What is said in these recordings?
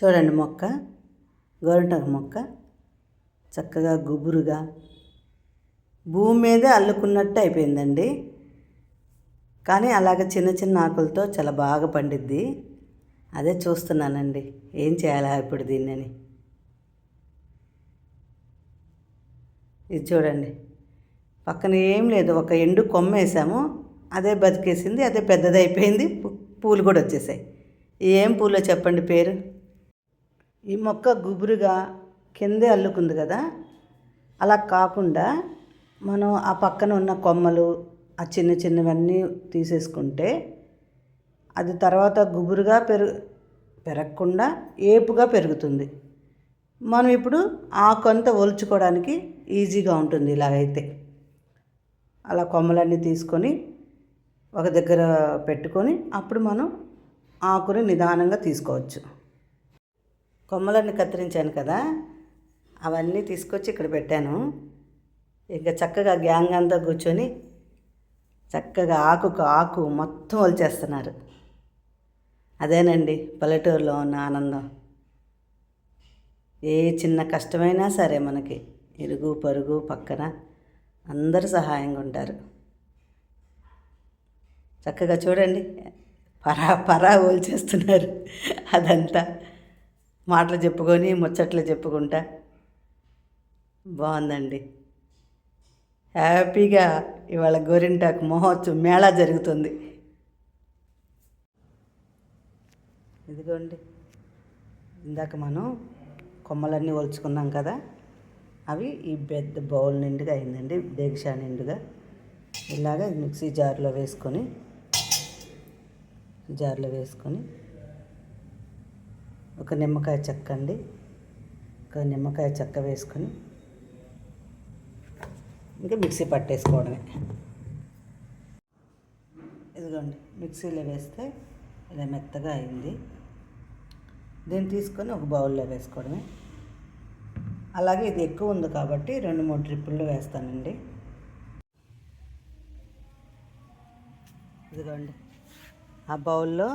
చూడండి మొక్క గోరింటాకు మొక్క చక్కగా గుబురుగా. భూమి మీదే అల్లుకున్నట్టు అయిపోయిందండి. కానీ అలాగ చిన్న చిన్న ఆకులతో చాలా బాగా పండిద్ది. అదే చూస్తున్నానండి ఏం చేయాలా ఇప్పుడు దీన్ని ఇది చూడండి పక్కన ఏం లేదు ఒక ఎండు కొమ్మ వేసాము అదే బతికేసింది అదే పెద్దదైపోయింది పూలు కూడా వచ్చేసాయి. ఏం పూలో చెప్పండి పేరు? ఈ మొక్క గుబురుగా కిందే అల్లుకుంది కదా? అలా కాకుండా మనం ఆ పక్కన ఉన్న కొమ్మలు ఆ చిన్న చిన్నవన్నీ తీసేసుకుంటే అది తర్వాత గుబురుగా పెరుగు పెరగకుండా ఏపుగా పెరుగుతుంది. మనం ఇప్పుడు ఆ కొంత ఒలుచుకోవడానికి ఈజీగా ఉంటుంది ఇలాగైతే. అలా కొమ్మలన్నీ తీసుకొని ఒక దగ్గర పెట్టుకొని అప్పుడు మనం ఆకుని నిదానంగా తీసుకోవచ్చు. కొమ్మలన్నీ కత్తిరించాను కదా అవన్నీ తీసుకొచ్చి ఇక్కడ పెట్టాను. ఇంకా చక్కగా గ్యాంగ్ అంతా కూర్చొని చక్కగా ఆకుకు ఆకు మొత్తం వలిచేస్తున్నారు అదేనండి పల్లెటూరులో ఉన్న ఆనందం. ఏ చిన్న కష్టమైనా సరే మనకి ఇరుగు పరుగు పక్కన అందరూ సహాయంగా ఉంటారు. చక్కగా చూడండి పరా పరా చేస్తున్నారు అదంతా. మాటలు చెప్పుకొని ముచ్చట్లు చెప్పుకుంటా. బాగుందండి. హ్యాపీగా ఇవాళ గోరింటాకు మహోత్సవం మేళా జరుగుతుంది. ఇదిగోండి. ఇందాక మనం కొమ్మలన్నీ ఒలుచుకున్నాం కదా అవి ఈ పెద్ద బౌల్ నిండుగా అయిందండి దేగిషా నిండుగా. ఇలాగ మిక్సీ జార్లో వేసుకొని జార్లో వేసుకొని ఒక నిమ్మకాయ చెక్క అండి. ఒక నిమ్మకాయ చెక్క వేసుకొని ఇంకా మిక్సీ పట్టేసుకోవడమే. ఇదిగోండి మిక్సీలో వేస్తే ఇలా మెత్తగా అయింది. దీన్ని తీసుకొని ఒక బౌల్లో వేసుకోవడమే. అలాగే ఇది ఎక్కువ ఉంది కాబట్టి రెండు మూడు ట్రిప్పుల్లో వేస్తానండి. ఇదిగోండి ఆ బౌల్లో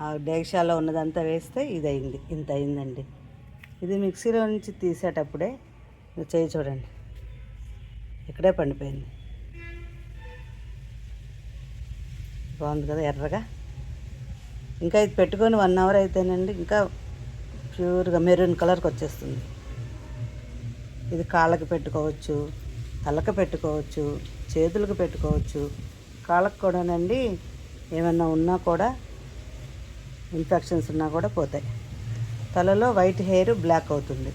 ఆ డేక్షాలో ఉన్నదంతా వేస్తే ఇది అయింది ఇంత అయిందండి. ఇది మిక్సీలో నుంచి తీసేటప్పుడే చేయి చూడండి. ఇక్కడే పండిపోయింది. బాగుంది కదా ఎర్రగా? ఇంకా ఇది పెట్టుకొని వన్ అవర్ అయితేనండి ఇంకా ప్యూర్గా మెరూన్ కలర్కి వచ్చేస్తుంది. ఇది కాళ్ళకి పెట్టుకోవచ్చు తలకు పెట్టుకోవచ్చు చేతులకు పెట్టుకోవచ్చు. కాళ్ళకు కూడానండి ఏమన్నా ఉన్నా కూడా ఇన్ఫెక్షన్స్ ఉన్నా కూడా పోతాయి. తలలో వైట్ హెయిర్ బ్లాక్ అవుతుంది.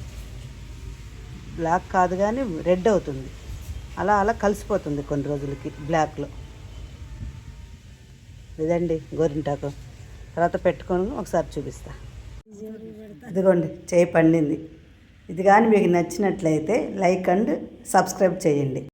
బ్లాక్ కాదు కానీ రెడ్ అవుతుంది. అలా అలా కలిసిపోతుంది కొన్ని రోజులకి బ్లాక్లో. ఇదండి గోరింటాకు. తర్వాత పెట్టుకొని ఒకసారి చూపిస్తా. ఇదిగోండి చేయి పండింది. ఇది కానీ మీకు నచ్చినట్లయితే లైక్ అండ్ సబ్స్క్రైబ్ చేయండి.